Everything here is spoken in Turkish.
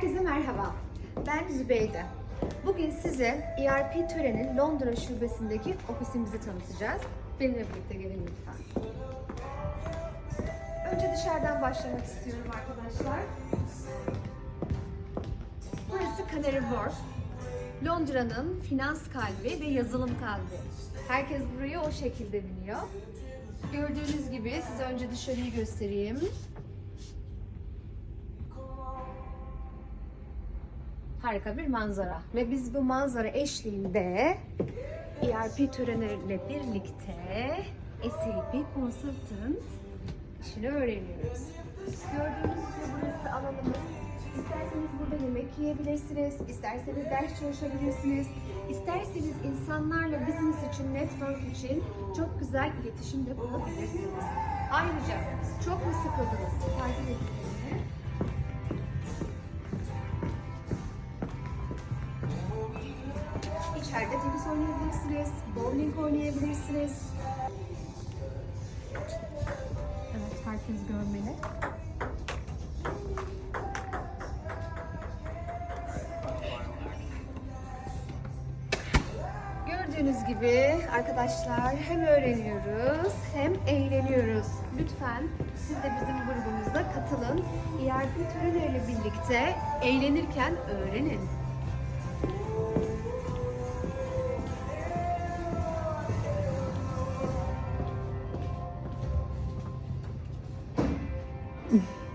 Herkese merhaba. Ben Zübeyde. Bugün size ERP Tören'in Londra şubesindeki ofisimizi tanıtacağız. Benimle birlikte gelin lütfen. Önce dışarıdan başlamak istiyorum arkadaşlar. Burası Canary Wharf. Londra'nın finans kalbi ve yazılım kalbi. Herkes burayı o şekilde biliyor. Gördüğünüz gibi size önce dışarıyı göstereyim. Harika bir manzara. Ve biz bu manzara eşliğinde ERP törenleriyle birlikte SAP Consultant işini öğreniyoruz. Gördüğünüz gibi burası alanımız. İsterseniz burada yemek yiyebilirsiniz, isterseniz ders çalışabilirsiniz, isterseniz insanlarla business için, network için çok güzel iletişim de kurabilirsiniz. Ayrıca çok mu sıkıldınız? İçeride tenis oynayabilirsiniz, bowling oynayabilirsiniz. Evet, herkes görmeli. Gördüğünüz gibi arkadaşlar hem öğreniyoruz hem eğleniyoruz. Lütfen siz de bizim grubumuza katılın. ERP türleriyle birlikte eğlenirken öğrenin. 嗯。